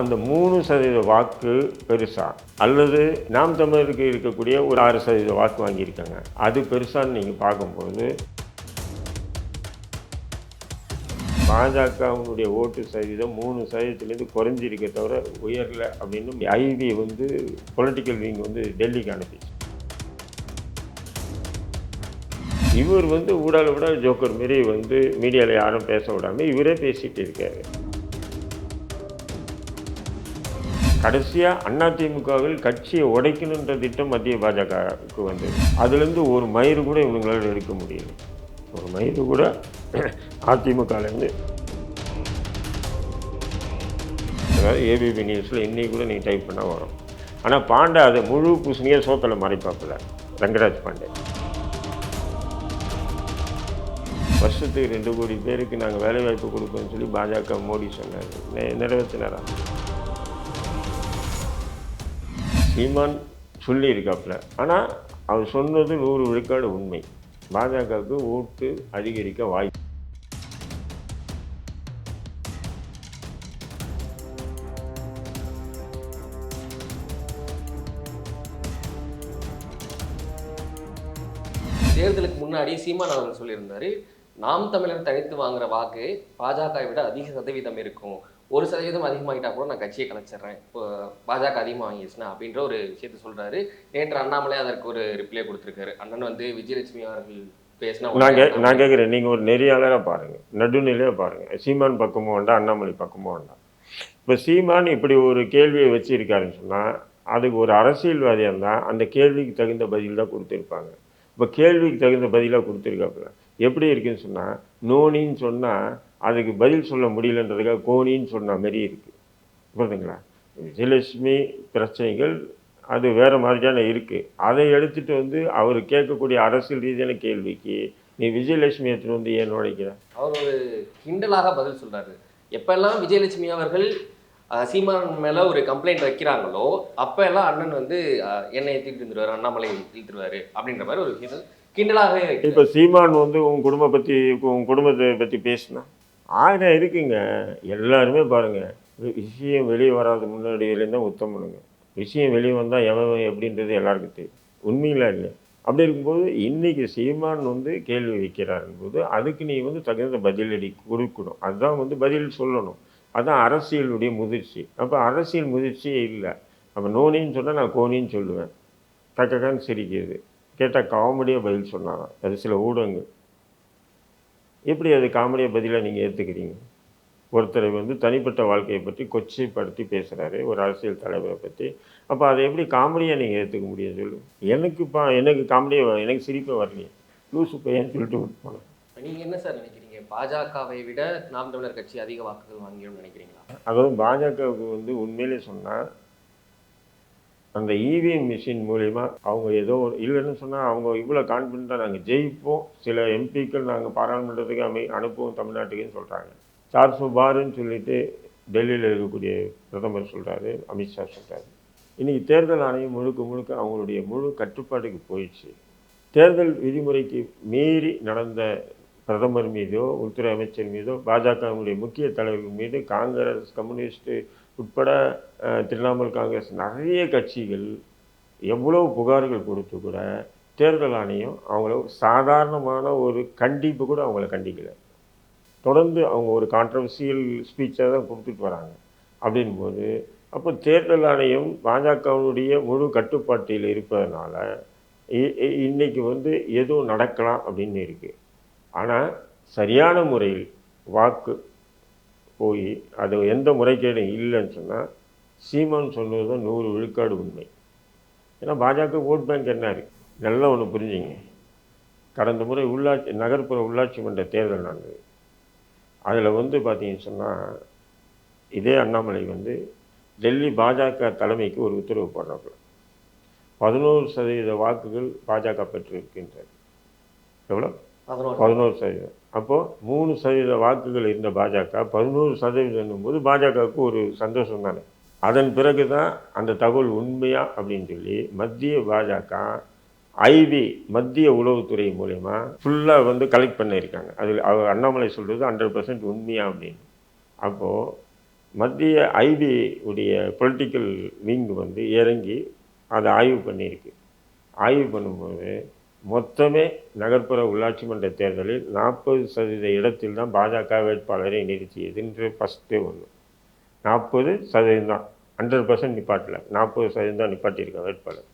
அந்த மூணு சதவீத வாக்கு பெருசா. அல்லது நாம் தமிழருக்கு இருக்கக்கூடிய ஒரு ஆறு சதவீத வாக்கு வாங்கியிருக்காங்க. அது பெருசான்னு நீங்கள் பார்க்கும்போது பாஜகவுடைய ஓட்டு சதவீதம் மூணு சதவீதத்துலேருந்து குறைஞ்சிருக்க தவிர உயரல அப்படின்னு ஐவி வந்து பொலிட்டிக்கல் விங் வந்து டெல்லிக்கு அனுப்பிச்சு. இவர் வந்து ஊடால விட ஜோக்கர் மாரி வந்து மீடியாவில் யாரும் பேச விடாமல் இவரே பேசிகிட்டு இருக்காரு. கடைசியாக அதிமுகவில் கட்சியை உடைக்கணுன்ற திட்டம் மத்திய பாஜகவுக்கு வந்து அதுலேருந்து ஒரு மயிறு கூட இவங்களால எடுக்க முடியல. ஒரு மயிறு கூட அதிமுகலேருந்து. அதாவது ஏபிபி நியூஸில் இன்னைக்கு கூட நீங்கள் டைப் பண்ணால் வரும். ஆனால் பாண்டே அதை முழு பூசணியாக சோத்தில் மறைப்பாப்பில் ரங்கராஜ் பாண்டே. வருஷத்துக்கு ரெண்டு கோடி பேருக்கு நாங்கள் வேலைவாய்ப்பு கொடுப்போம்னு சொல்லி பாஜக மோடி சொன்னார். நெ- நிறைவேற்றினாரா சீமான் சொல்லியிருக்காப்புல ஆனால் அவர் சொன்னது நூறு விழுக்காடு உண்மை. பாஜகவுக்கு ஓட்டு அதிகரிக்க வாய்ப்பு. தேர்தலுக்கு முன்னாடி சீமான் அவர்கள் சொல்லியிருந்தாரு நாம் தமிழர் தனித்து வாங்குற வாக்கு பாஜக விட அதிக சதவீதம் இருக்கும். ஒரு சதவீதம் அதிகமாகிட்டா கூட நான் கட்சியை கலைச்சிடுறேன். இப்போ பாஜக அதிகமாக வாங்கிடுச்சுன்னா அப்படின்ற ஒரு விஷயத்த சொல்றாரு. நேற்று அண்ணாமலை அதற்கு ஒரு ரிப்ளை கொடுத்திருக்காரு. அண்ணன் வந்து விஜயலட்சுமி அவர்கள் பேசினா நான் கே நான் கேட்குறேன் நீங்கள் ஒரு நெறியாளராக பாருங்கள் நடுநிலையாக பாருங்கள் சீமான் பக்கமும் வேண்டாம் அண்ணாமலை பக்கமும் வேண்டாம். இப்போ சீமான் இப்படி ஒரு கேள்வியை வச்சிருக்காருன்னு சொன்னால் அதுக்கு ஒரு அரசியல்வாதியாக இருந்தால் அந்த கேள்விக்கு தகுந்த பதில் தான் கொடுத்துருப்பாங்க. இப்போ கேள்விக்கு தகுந்த பதிலாக கொடுத்துருக்காப்புல. எப்படி இருக்குன்னு சொன்னால் நோனின்னு சொன்னால் அதுக்கு பதில் சொல்ல முடியலன்றதுக்காக கோணின்னு சொன்ன மாரி இருக்குது புரியுதுங்களா விஜயலட்சுமி பிரச்சனைகள் அது வேறு மாதிரியான இருக்குது அதை எடுத்துகிட்டு வந்து அவர் கேட்கக்கூடிய அரசியல் ரீதியான கேள்விக்கு நீ விஜயலட்சுமி எடுத்துகிட்டு வந்து ஏன் நுழைக்கிற? அவர் ஒரு கிண்டலாக பதில் சொல்றாரு. எப்பெல்லாம் விஜயலட்சுமி அவர்கள் சீமான் மேல ஒரு கம்ப்ளைண்ட் வைக்கிறாங்களோ அப்ப எல்லாம் அண்ணன் வந்து என்னை இழுத்துட்டு இருந்துருவாரு அண்ணாமலை இழுத்துருவாரு அப்படின்ற மாதிரி ஒரு கிண்டலாகவே. இப்போ சீமான் வந்து உன் குடும்ப பற்றி உன் குடும்பத்தை பற்றி பேசினா? ஆயிரம் இருக்குங்க எல்லாருமே பாருங்கள் விஷயம் வெளியே வராது முன்னாடியிலேருந்து தான் உத்தமனுங்க விஷயம் வெளியே வந்தால் எவன் எப்படின்றது எல்லாருக்கும் தெரியும். உண்மையிலாம் இல்லை. அப்படி இருக்கும்போது இன்னைக்கு சீமான் வந்து கேள்வி வைக்கிறாருன்னு போது அதுக்கு நீ வந்து தகுந்த பதிலடி கொடுக்கணும். அதுதான் வந்து பதில் சொல்லணும். அதுதான் அரசியலுடைய முதிர்ச்சி. அப்போ அரசியல் முதிர்ச்சியே இல்லை. அப்போ நோனின்னு சொன்னால் நான் கோனின்னு சொல்லுவேன். கக்கக்கான்னு சிரிக்கிறது. கேட்டால் காமெடியாக பதில் சொன்னாங்க அது சில ஊடகங்கள். எப்படி அது காமெடியாக பதிலாக நீங்கள் ஏற்றுக்கிறீங்க ஒருத்தரை வந்து தனிப்பட்ட வாழ்க்கையை பற்றி கொச்சைப்படுத்தி பேசுகிறாரு ஒரு அரசியல் தலைவரை பற்றி அப்போ அதை எப்படி காமெடியாக நீங்கள் ஏற்றுக்க முடியும் சொல்லு. எனக்கு பா எனக்கு காமெடியாக எனக்கு சிரிப்பே வரலையே. லூசு பையன் சொல்லிட்டு விட்டுப்பாங்க நீங்க என்ன சார் நினைக்கிறீங்க? பாஜகவை விட நாம் தமிழர் கட்சி அதிக வாக்குகள் வாங்கிடும் நினைக்கிறீங்களா? அதாவது பாஜகவுக்கு வந்து உண்மையிலே சொன்னால் அந்த இவிஎம் மிஷின் மூலிமா அவங்க ஏதோ ஒரு இல்லைன்னு சொன்னால் அவங்க இவ்வளோ கான்ஃபிடண்ட்டாக நாங்கள் ஜெயிப்போம். சில எம்பிக்கள் நாங்கள் பாராளுமன்றத்துக்கு அமை அனுப்புவோம் தமிழ்நாட்டுக்குன்னு சொல்கிறாங்க சார் சுபாருன்னு சொல்லிட்டு டெல்லியில் இருக்கக்கூடிய பிரதமர் சொல்கிறாரு அமித்ஷா சொல்கிறாரு இன்றைக்கி தேர்தல் ஆணையம் முழுக்க முழுக்க அவங்களுடைய முழு கட்டுப்பாட்டுக்கு போயிடுச்சு. தேர்தல் விதிமுறைக்கு மீறி நடந்த பிரதமர் மீதோ உள்துறை அமைச்சர் மீதோ பாஜகவுடைய முக்கிய தலைவர்கள் மீது காங்கிரஸ் கம்யூனிஸ்ட்டு உட்பட திரிணாமுல் காங்கிரஸ் நிறைய கட்சிகள் எவ்வளவு புகார்கள் கொடுத்து கூட தேர்தல் ஆணையம் அவங்கள சாதாரணமான ஒரு கண்டிப்பு கூட அவங்கள கண்டிக்கல. தொடர்ந்து அவங்க ஒரு கான்ட்ரவர்சியல் ஸ்பீச்சாக தான் கொடுத்துட்டு வராங்க. அப்படின்போது அப்போ தேர்தல் ஆணையம் பாஜகவினுடைய முழு கட்டுப்பாட்டில் இருப்பதனால இ- இ- இன்னைக்கு வந்து எதுவும் நடக்கலாம் அப்படின்னு இருக்குது ஆனால் சரியான முறையில் வாக்கு போய் அது எந்த முறைகேடும் இல்லைன்னு சொன்னால் சீமான் சொன்னது தான் நூறு விழுக்காடு உண்மை. ஏன்னா பாஜக ஓட் பேங்க் என்ன நல்லா ஒன்று புரிஞ்சுங்க. கடந்த முறை உள்ளாட்சி நகர்ப்புற உள்ளாட்சி மன்ற தேர்தல் நடந்தது. அதில் வந்து பார்த்தீங்கன்னு சொன்னால் இதே அண்ணாமலை வந்து டெல்லி பாஜக தலைமைக்கு ஒரு உத்தரவு போடுறாப்புல. பதினோரு சதவீத வாக்குகள் பாஜக பெற்றிருக்கின்றது. எவ்வளோ பதினோரு. பதினோரு சதவீதம். அப்போது மூணு சதவீத வாக்குகள் இருந்த பாஜக பதினோரு சதவீதம் போது பாஜகவுக்கு ஒரு சந்தோஷம் தானே. அதன் பிறகு தான் அந்த தகவல் உண்மையா அப்படின்னு சொல்லி மத்திய பாஜக ஐவி மத்திய உளவுத்துறை மூலயமா ஃபுல்லாக வந்து கலெக்ட் பண்ணியிருக்காங்க. அதில் அவர் அண்ணாமலை சொல்கிறது ஹண்ட்ரட் பர்சன்ட் உண்மையா அப்படின்னு. அப்போது மத்திய ஐபி உடைய பொலிட்டிக்கல் விங் வந்து இறங்கி அதை ஆய்வு பண்ணியிருக்கு. ஆய்வு பண்ணும்போது மொத்தமே நகர்ப்புற உள்ளாட்சி மன்ற தேர்தலில் நாற்பது சதவீத இடத்தில் தான் பாஜக வேட்பாளரை நிறுத்தியதுன்ற ஃபஸ்ட்டு ஒன்று நாற்பது சதவீதம் தான். ஹண்ட்ரட் பர்சன்ட் நிப்பாட்டல. நாற்பது சதவீதம் தான் நிப்பாட்டியிருக்க வேட்பாளர்.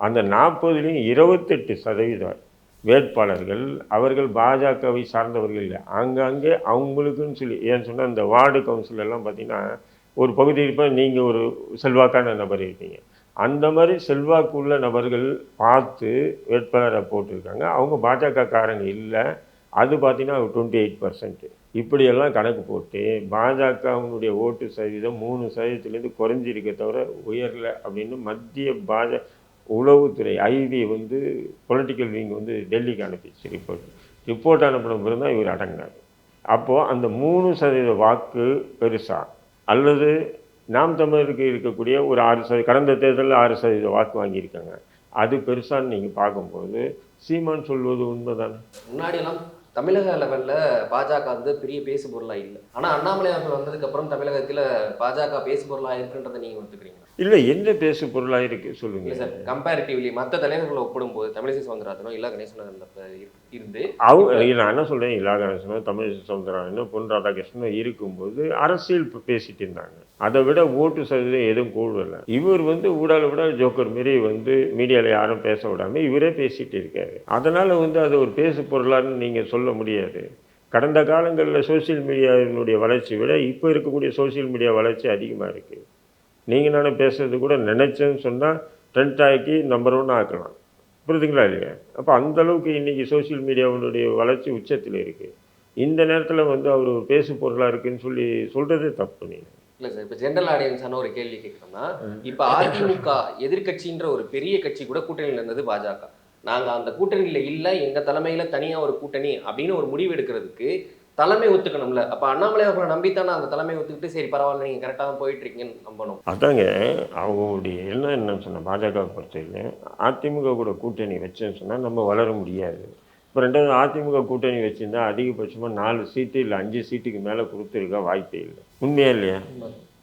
அந்த நாற்பதுலேயும் இருபத்தெட்டு சதவீதம் வேட்பாளர்கள் அவர்கள் பாஜகவை சார்ந்தவர்கள் இல்லை. அங்கங்கே அவங்களுக்குன்னு சொல்லி ஏன்னு சொன்னால் இந்த வார்டு கவுன்சிலெல்லாம் பார்த்திங்கன்னா ஒரு பகுதி இருப்ப நீங்கள் ஒரு செல்வாக்கான நபர் இருப்பீங்க. அந்த மாதிரி செல்வாக்கு உள்ள நபர்கள் பார்த்து வேட்பாளரை போட்டிருக்காங்க. அவங்க பாஜக காரன் இல்லை. அது பார்த்தீங்கன்னா டுவெண்ட்டி எயிட் பர்சன்ட் இப்படியெல்லாம் கணக்கு போட்டு பாஜகவுடைய ஓட்டு சதவீதம் மூணு சதவீதத்துலேருந்து குறைஞ்சிருக்க தவிர உயரல அப்படின்னு மத்திய பாஜ உளவுத்துறை ஐவி வந்து பொலிட்டிக்கல் விங் வந்து டெல்லிக்கு அனுப்பிச்சு ரிப்போர்ட் ரிப்போர்ட் அனுப்பின பிறகு தான் இவர் அடங்கினார். அப்போது அந்த மூணு சதவீத வாக்கு பெருசா? அல்லது நாம் தமிழருக்கு இருக்கக்கூடிய ஒரு ஆறு சதவீத கடந்த தேர்தலில் ஆறு சதவீத வாக்கு வாங்கியிருக்காங்க. அது பெருசான்னு நீங்கள் பார்க்கும்போது சீமான் சொல்வது உண்மைதானே? முன்னாடியெல்லாம் தமிழக லெவலில் பாஜக வந்து பெரிய பேசு பொருளா இல்லை. ஆனால் அண்ணாமலை அவர்கள் வந்ததுக்கப்புறம் தமிழகத்தில் பாஜக பேசு பொருளாக இருக்குன்றதை நீங்கள் ஒத்துக்கிறீங்க இல்லை என்ன பேசு பொருளாக இருக்குது இல்ல சொல்லுங்கள் சார் கம்பேரிட்டிவ்லி மற்ற தலைவர்களை ஒப்பிடும்போது தமிழிசை சவுந்தரராஜனும் இல்ல கணேசன் இருந்து அவங்க நான் என்ன சொல்கிறேன் இலா கணேசனும் தமிழ் சவுந்தரராஜனும் பொன் ராதாகிருஷ்ணனும் இருக்கும்போது அரசியல் பேசிட்டு இருந்தாங்க. அதை விட ஓட்டு சதவீதம் எதுவும் கூடல இவர் வந்து ஊடால விட ஜோக்கர் மாரி வந்து மீடியாவில் யாரும் பேச விடாம இவரே பேசிட்டு இருக்காரு. அதனால் வந்து அது ஒரு பேசு பொருளான்னு நீங்கள் சொல்ல முடியாது. கடந்த காலங்களில் சோஷியல் மீடியாவினுடைய வளர்ச்சி விட இப்போ இருக்கக்கூடிய சோஷியல் மீடியா வளர்ச்சி அதிகமாக இருக்குது நீங்கள் நானும் பேசுறது கூட நினச்சேன்னு சொன்னால் ட்ரெண்ட் ஆக்கி நம்பர் ஒன் ஆக்கலாம். புரியுதுங்களா இல்லையா? அப்போ அந்த அளவுக்கு இன்றைக்கி சோஷியல் மீடியாவினுடைய வளர்ச்சி உச்சத்தில் இருக்குது இந்த நேரத்தில் வந்து அவர் ஒரு பேசு பொருளாக இருக்குன்னு சொல்லி சொல்கிறதே தப்பு நீங்கள் இல்ல சார் இப்ப ஜென்ரல் ஆடியன்ஸான ஒரு கேள்வி கேட்கறோம்னா இப்ப அதிமுக எதிர்க்கட்சின்ற ஒரு பெரிய கட்சி கூட கூட்டணியில இருந்தது பாஜக. நாங்க அந்த கூட்டணியில இல்ல எங்க தலைமையில தனியா ஒரு கூட்டணி அப்படின்னு ஒரு முடிவு எடுக்கிறதுக்கு தலைமை ஒத்துக்கணும்ல. அப்ப அண்ணாமலை அவர்களை நம்பித்தானே அந்த தலைமை ஒத்துக்கிட்டு சரி பரவாயில்ல நீங்க கரெக்டா தான் போயிட்டு இருக்கீங்கன்னு நம்பணும். அதாங்க அவங்களுடைய என்ன என்னன்னு சொன்னால் பாஜக பொறுத்தவரையிலும் அதிமுக கூட கூட்டணி வச்சேன்னு சொன்னால் நம்ம வளர முடியாது. இப்போ ரெண்டாவது அதிமுக கூட்டணி வச்சுருந்தா அதிகபட்சமாக நாலு சீட்டு இல்லை அஞ்சு சீட்டுக்கு மேலே கொடுத்துருக்க வாய்ப்பே இல்லை. உண்மையா இல்லையா?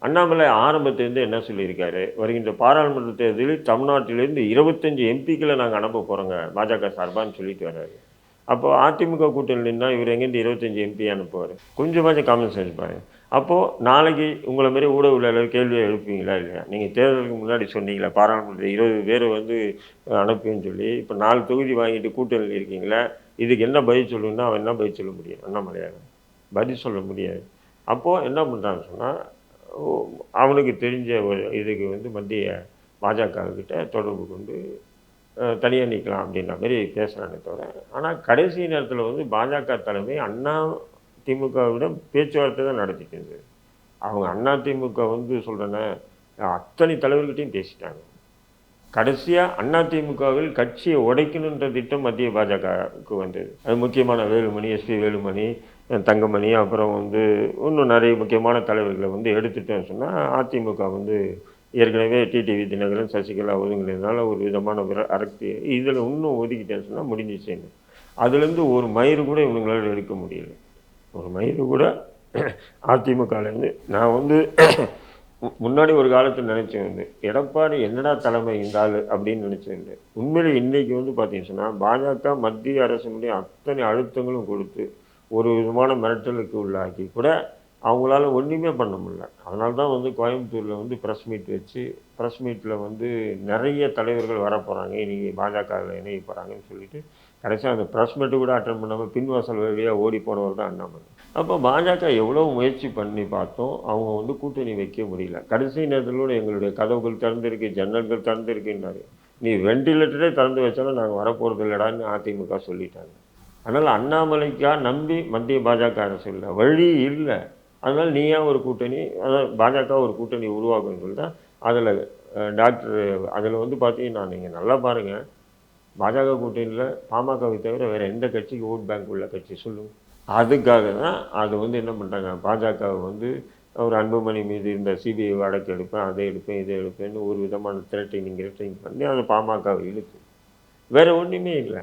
அண்ணாமலை ஆரம்பத்திலேருந்து என்ன சொல்லியிருக்காரு? வருகின்ற பாராளுமன்ற தேர்தலில் தமிழ்நாட்டிலேருந்து இருபத்தஞ்சு எம்பிக்களை நாங்கள் அனுப்ப போகிறோங்க பாஜக சார்பான்னு சொல்லிட்டு வர்றாரு. அப்போ அதிமுக கூட்டணி நின்னா இவர் எங்கேருந்து இருபத்தஞ்சி எம்பி அனுப்புவார்? கொஞ்சமாச்சும் காமன் சென்ஸ் பாருங்கள் அப்போது நாளைக்கு உங்களை மாரி ஊடகவியலாளர் கேள்வியை எழுப்பீங்களா இல்லையா? நீங்கள் தேர்தலுக்கு முன்னாடி சொன்னீங்களா? பாராளுமன்ற இருபது பேர் வந்து அனுப்புன்னு சொல்லி இப்போ நாலு தொகுதி வாங்கிட்டு கூட்டணியில் இருக்கீங்களா? இதுக்கு என்ன பதில் சொல்லணும்னா அவன் என்ன பதில் சொல்ல முடியும்? மலையாளம். பதில் சொல்ல முடியாது. அப்போது என்ன பண்ணுறான்னு சொன்னால் அவனுக்கு தெரிஞ்ச ஒரு இதுக்கு வந்து மத்திய பாஜக கிட்ட தொடர்பு கொண்டு தனியாக நிற்கலாம் அப்படின்ற மாதிரி பேசுகிறானே தவிர. ஆனால் கடைசி நேரத்தில் வந்து பாஜக தலைமை அண்ணா திமுகவிடம் பேச்சுவார்த்தை தான் நடத்திட்டு இருந்தது அவங்க அண்ணா திமுக வந்து சொல்கிறேன்னா அத்தனை தலைவர்கிட்டையும் பேசிட்டாங்க. கடைசியாக அண்ணா திமுகவில் கட்சியை உடைக்கணுன்ற திட்டம் மத்திய பாஜகவுக்கு வந்தது. அது முக்கியமான வேலுமணி எஸ்பி வேலுமணி தங்கமணி அப்புறம் வந்து இன்னும் நிறைய முக்கியமான தலைவர்களை வந்து எடுத்துட்டேன்னு சொன்னால் அதிமுக வந்து ஏற்கனவே டிடிவி தினகரன் சசிகலா ஒதுங்கினதுனால ஒரு விதமான விர அரக்தி இதில் இன்னும் ஒதுக்கிட்டேன்னு சொன்னால் முடிஞ்சிச்சேன்னு அதுலேருந்து ஒரு மயிறு கூட இவங்களால் எடுக்க முடியல. ஒரு மயிறு கூட அதிமுகலேருந்து நான் வந்து மு- முன்னாடி ஒரு காலத்தில் நினச்சேன் வந்து எடப்பாடி என்னடா தலைமை இந்த ஆள் அப்படின்னு நினச்சேன் உண்மையில் இன்றைக்கி வந்து பார்த்தீங்கன்னு சொன்னால் பாஜக மத்திய அரசினுடைய அத்தனை அழுத்தங்களும் கொடுத்து ஒரு விதமான மிரட்டலுக்கு உள்ளாக்கி கூட அவங்களால ஒன்றுமே பண்ண முடியல. அதனால தான் வந்து கோயம்புத்தூரில் வந்து ப்ரெஸ் மீட் வச்சு ப்ரெஸ் மீட்டில் வந்து நிறைய தலைவர்கள் வர போகிறாங்க இன்றைக்கி பாஜகவில் இணைய போகிறாங்கன்னு சொல்லிட்டு கடைசியாக அந்த ப்ரெஸ் மீட்டு கூட அட்டன் பண்ணாமல் பின்வாசல் வழியாக ஓடி போனவர் தான் அண்ணாமலை. அப்போ பாஜக எவ்வளோ முயற்சி பண்ணி பார்த்தோம் அவங்க வந்து கூட்டணி வைக்க முடியல. கடைசி நேரத்திலோட எங்களுடைய கதவுகள் திறந்திருக்கு ஜன்னல்கள் திறந்திருக்குன்னாரு. நீ வெண்டிலேட்டரே திறந்து வச்சாலும் நாங்கள் வரப்போகிறது இல்லடான்னு அதிமுக சொல்லிட்டாங்க. அதனால் அண்ணாமலைக்காக நம்பி மத்திய பாஜக அரசு இல்லை வழி இல்லை. அதனால் நீ ஏன் ஒரு கூட்டணி அதான் பாஜக ஒரு கூட்டணி உருவாக்குன்னு சொல்லிட்டு அதில் டாக்டர் அதில் வந்து பார்த்தீங்கன்னா நீங்கள் நல்லா பாருங்கள் பாஜக கூட்டணியில் பாமகவை தவிர வேறு எந்த கட்சிக்கு ஓட் பேங்க் உள்ள கட்சி சொல்லுங்கள் அதுக்காக தான் அது வந்து என்ன பண்ணுறாங்க பாஜக வந்து ஒரு அன்புமணி மீது இருந்த சிபிஐ வழக்கு எடுப்பேன் அதை எடுப்பேன் இதை எடுப்பேன்னு ஒரு விதமான த்ரெட்டிங் கிரெட்டிங் பண்ணி அதை பாமகவை இழுத்து வேறு ஒன்றுமே இல்லை.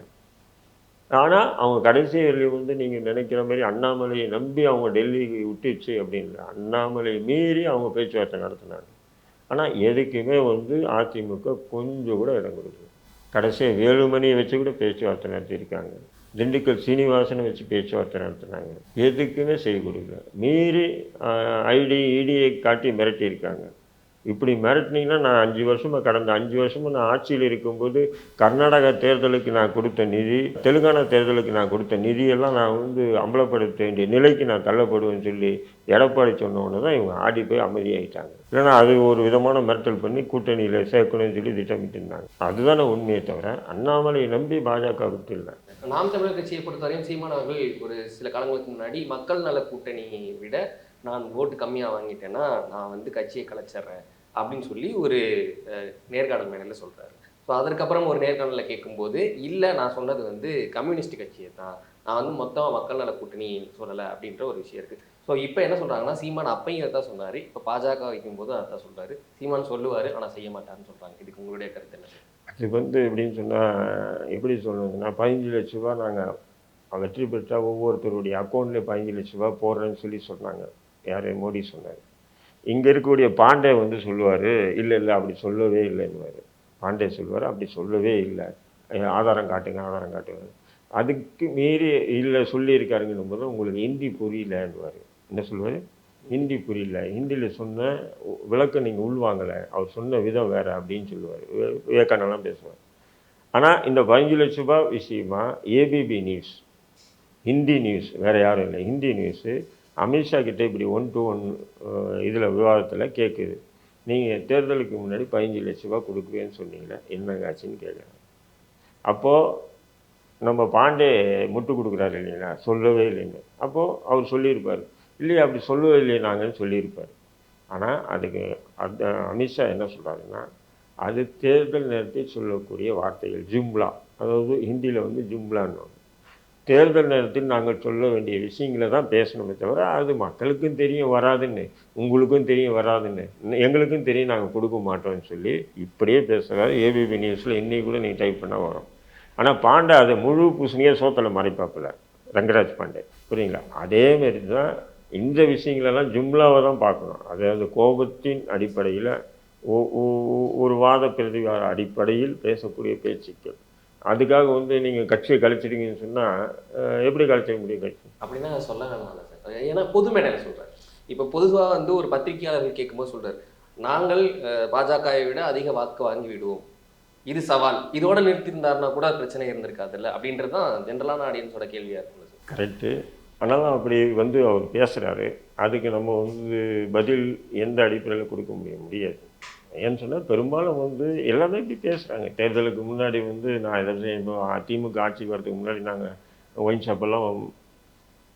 ஆனால் அவங்க கடைசி வரையும் வந்து நீங்கள் நினைக்கிற மாதிரி அண்ணாமலையை நம்பி அவங்க டெல்லிக்கு விட்டுச்சு அப்படின்ற அண்ணாமலையை மீறி அவங்க பேச்சுவார்த்தை நடத்தினாங்க. ஆனால் எதுக்குமே வந்து அதிமுக கொஞ்சம் கூட இடம் கொடுக்கல. கடைசியாக வேலுமணியை வச்சு கூட பேச்சுவார்த்தை நடத்தியிருக்காங்க. திண்டுக்கல் சீனிவாசனை வச்சு பேச்சுவார்த்தை நடத்தினாங்க. எதுக்குமே செய்ய கொடுக்கல மீறி ஐடி இடியை காட்டி மிரட்டியிருக்காங்க. இப்படி மிரட்டினீங்கன்னா நான் அஞ்சு வருஷமாக கடந்த அஞ்சு வருஷமாக நான் ஆட்சியில் இருக்கும்போது கர்நாடகா தேர்தலுக்கு நான் கொடுத்த நிதி தெலுங்கானா தேர்தலுக்கு நான் கொடுத்த நிதியெல்லாம் நான் வந்து அம்பலப்படுத்த வேண்டிய நிலைக்கு நான் தள்ளப்படுவேன்னு சொல்லி எடப்பாடி சொன்ன தான் இவங்க ஆடி போய் அமைதியாயிட்டாங்க. இல்லைன்னா அது ஒரு விதமான மிரட்டல் பண்ணி கூட்டணியில் சேர்க்கணும்னு சொல்லி திட்டமிட்டு இருந்தாங்க. அதுதானே உண்மையை தவிர அண்ணாமலையை நம்பி பாஜக விட்டு இல்லை. நாம் தமிழர் கட்சியை பொறுத்தவரையும் சீமான் அவர்கள் ஒரு சில காலங்களுக்கு முன்னாடி மக்கள் நல கூட்டணியை விட நான் ஓட்டு கம்மியாக வாங்கிட்டேன்னா நான் வந்து கட்சியை கலைச்சிட்றேன். அப்படின்னு சொல்லி ஒரு நேர்காணல் மேடையில் சொல்கிறாரு ஸோ அதற்கப்புறம் ஒரு நேர்காணலில் கேட்கும்போது இல்லை நான் சொன்னது வந்து கம்யூனிஸ்ட் கட்சியை தான். நான் வந்து மொத்தமாக மக்கள் நல கூட்டணி சொல்லலை அப்படின்ற ஒரு விஷயம் இருக்குது ஸோ இப்போ என்ன சொல்கிறாங்கன்னா சீமான் அப்பையும் அதான் சொன்னார். இப்போ பாஜக வைக்கும்போது அதை தான் சொல்கிறாரு சீமான் சொல்லுவார் ஆனால் செய்ய மாட்டான்னு சொல்கிறாங்க இதுக்கு உங்களுடைய கருத்து என்ன? அது வந்து எப்படின்னு சொன்னால் எப்படி சொல்கிறதுன்னா பதினஞ்சு லட்ச ரூபா நாங்கள் வெற்றி பெற்றால் ஒவ்வொருத்தருடைய அக்கௌண்ட்லேயே பதினஞ்சு லட்ச ரூபா போடுறேன்னு சொல்லி சொன்னாங்க. யார்? மோடி சொன்னார். இங்கே இருக்கக்கூடிய பாண்டே வந்து சொல்லுவார் இல்லை இல்லை அப்படி சொல்லவே இல்லைன்னுவார் பாண்டே சொல்லுவார் அப்படி சொல்லவே இல்லை. ஆதாரம் காட்டுங்க ஆதாரம் காட்டுங்க. அதுக்கு மீறி இல்லை சொல்லியிருக்காருங்கன்னும் போது உங்களுக்கு ஹிந்தி புரியலன்னுவார் என்ன சொல்லுவார்? ஹிந்தி புரியல. ஹிந்தியில் சொன்ன விளக்கம் நீங்கள் உள்வாங்கலை. அவர் சொன்ன விதம் வேறு அப்படின்னு சொல்லுவார். விவேகானந்தம் பேசுவார். ஆனால் இந்த பதினஞ்சு லட்ச ரூபாய் விஷயமா ஏபிபி நியூஸ் ஹிந்தி நியூஸ் வேறு யாரும் இல்லை. ஹிந்தி நியூஸு அமித்ஷா கிட்டே இப்படி ஒன் டு ஒன் இதில் விவாதத்தில் கேட்குது நீங்கள் தேர்தலுக்கு முன்னாடி பதினஞ்சு லட்ச ரூபா கொடுக்குவேன்னு சொன்னீங்களே என்னங்க ஆச்சுன்னு கேட்குறாங்க அப்போது நம்ம பாண்டே முட்டு கொடுக்குறாரு இல்லைங்களா? சொல்லவே இல்லைங்க. அப்போது அவர் சொல்லியிருப்பார். இல்லையா அப்படி சொல்லவே இல்லையே நாங்கன்னு சொல்லியிருப்பார். ஆனால் அதுக்கு அந்த அமித்ஷா என்ன சொல்கிறாருன்னா அது தேர்தல் நேரத்தில் சொல்லக்கூடிய வார்த்தைகள் ஜிம்லா. அதாவது ஹிந்தியில் வந்து ஜிம்லான்னு. தேர்தல் நேரத்தில் நாங்கள் சொல்ல வேண்டிய விஷயங்களை தான் பேசணுமே தவிர அது மக்களுக்கும் தெரியும் வராதுன்னு. உங்களுக்கும் தெரியும் வராதுன்னு. எங்களுக்கும் தெரியும் நாங்கள் கொடுக்க மாட்டோம்னு சொல்லி இப்படியே பேசுகிறாரு ஏபிபி நியூஸில் இன்றைக்கி கூட நீங்கள் டைப் பண்ணால் வரும். ஆனால் பாண்டே அதை முழு பூசணியாக சோத்தில் மறைப்பாப்பில். ரங்கராஜ் பாண்டே. புரியுங்களா? அதேமாரி தான் இந்த விஷயங்களெல்லாம் ஜும்லாவை தான் பார்க்கணும். அதாவது கோபத்தின் அடிப்படையில் ஒரு வாத பிரதிவார அடிப்படையில் பேசக்கூடிய பேச்சுக்கள். அதுக்காக வந்து நீங்கள் கட்சியை கழிச்சிட்டீங்கன்னு சொன்னால் எப்படி கழிச்சிக்க முடியும் கட்சி? அப்படின்னா சொல்ல வேணாம் சார். ஏன்னா பொது மேடையில் சொல்றாரு. இப்போ பொதுவாக வந்து ஒரு பத்திரிகையாளர்கள் கேட்கும்போது சொல்றாரு நாங்கள் பாஜகவை விட அதிக வாக்கு வாங்கி விடுவோம். இது சவால். இதோட நிறுத்தியிருந்தாருன்னா கூட பிரச்சனை இருந்திருக்காதுல்ல அப்படின்றது தான் ஜென்ரலான ஆடியன்ஸோட கேள்வியா இருக்கும் சார். கரெக்டு ஆனாலும் அப்படி வந்து அவர் பேசுகிறாரு அதுக்கு நம்ம வந்து பதில் எந்த அடிப்படையில் கொடுக்க முடிய முடியாது. ஏன்னு சொன்னால் பெரும்பாலும் வந்து எல்லாமே இப்படி பேசுகிறாங்க தேர்தலுக்கு முன்னாடி வந்து நான் இதை செய்யணும் திமுக ஆட்சிக்கு வரதுக்கு முன்னாடி நாங்கள் ஒயின் ஷாப்பெல்லாம்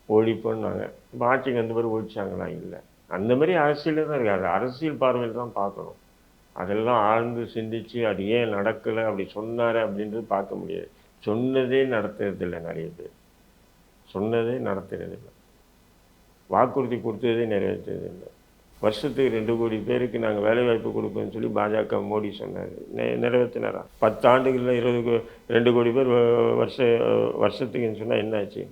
ஒழிப்போம்னாங்க இப்போ ஆட்சிக்கு அந்த மாதிரி ஒழிச்சாங்களா இல்லை. அந்த மாதிரி அரசியலே தான் இருக்காது அரசியல் பார்வையில் தான் பார்க்கணும். அதெல்லாம் ஆழ்ந்து சிந்திச்சு அது ஏன் நடக்கலை அப்படி சொன்னார் அப்படின்றது பார்க்க முடியாது. சொன்னதே நடத்துறதில்லை நிறைய பேர். சொன்னதே நடத்துறதில்லை. வாக்குறுதி கொடுத்ததே நிறைவேற்றுறதில்லை. வருஷத்துக்கு ரெண்டு கோடி பேருக்கு நாங்கள் வேலைவாய்ப்பு கொடுப்போம்னு சொல்லி பாஜக மோடி சொன்னார். நெ நிறைவேற்றினாரா பத்து ஆண்டுகளில் இருபது கோ ரெண்டு கோடி பேர் வ- வருஷ வருஷத்துக்குன்னு சொன்னால் என்னாச்சு?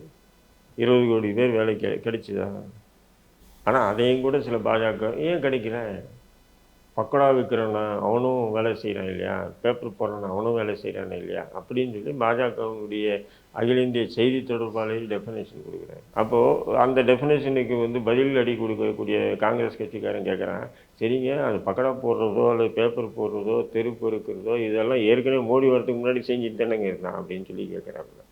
இருபது கோடி பேர் வேலை கெ கிடைச்சிதா? ஆனால் அதையும் கூட சில பாஜக ஏன் கிடைக்கல? பக்கோடா விற்கிறவனா அவனும் வேலை செய்கிறான் இல்லையா? பேப்பர் போடுறவன அவனும் வேலை செய்கிறானே இல்லையா? அப்படின்னு சொல்லி பாஜகவுடைய அகில இந்திய செய்தி தொடர்பாளர் டெஃபினேஷன் கொடுக்குறாரு. அப்போது அந்த டெஃபினேஷனுக்கு வந்து பதில் அடி கொடுக்கக்கூடிய காங்கிரஸ் கட்சிக்காரன் கேட்குறான் சரிங்க அது பக்கடா போடுறதோ அல்லது பேப்பர் போடுறதோ தெரு பொறுக்கிறதோ இதெல்லாம் ஏற்கனவே மோடி வரதுக்கு முன்னாடி செஞ்சுட்டு தானேங்க இருந்தான் அப்படின்னு சொல்லி கேட்குறாப்புல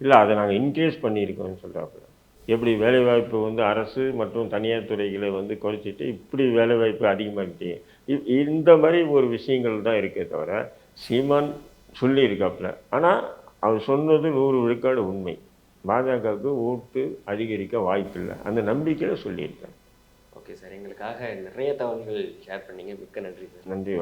இல்லை அதை நாங்கள் இன்க்ரீஸ் பண்ணியிருக்கோம்னு சொல்கிறாப்புல எப்படி வேலைவாய்ப்பு வந்து அரசு மற்றும் தனியார் துறைகளை வந்து குறைச்சிட்டு இப்படி வேலைவாய்ப்பு அதிகமாகிட்டு இந்த மாதிரி ஒரு விஷயங்கள் தான் இருக்கே தவிர சீமான் சொல்லியிருக்காப்புல. ஆனால் அவர் சொன்னது நூறு விழுக்காடு உண்மை. பாஜகவுக்கு ஓட்டு அதிகரிக்க வாய்ப்பில்லை. அந்த நம்பிக்கையில் சொல்லியிருக்காங்க ஓகே சார். எங்களுக்காக நிறைய தகவல்கள் ஷேர் பண்ணீங்க. மிக்க நன்றி சார். நன்றி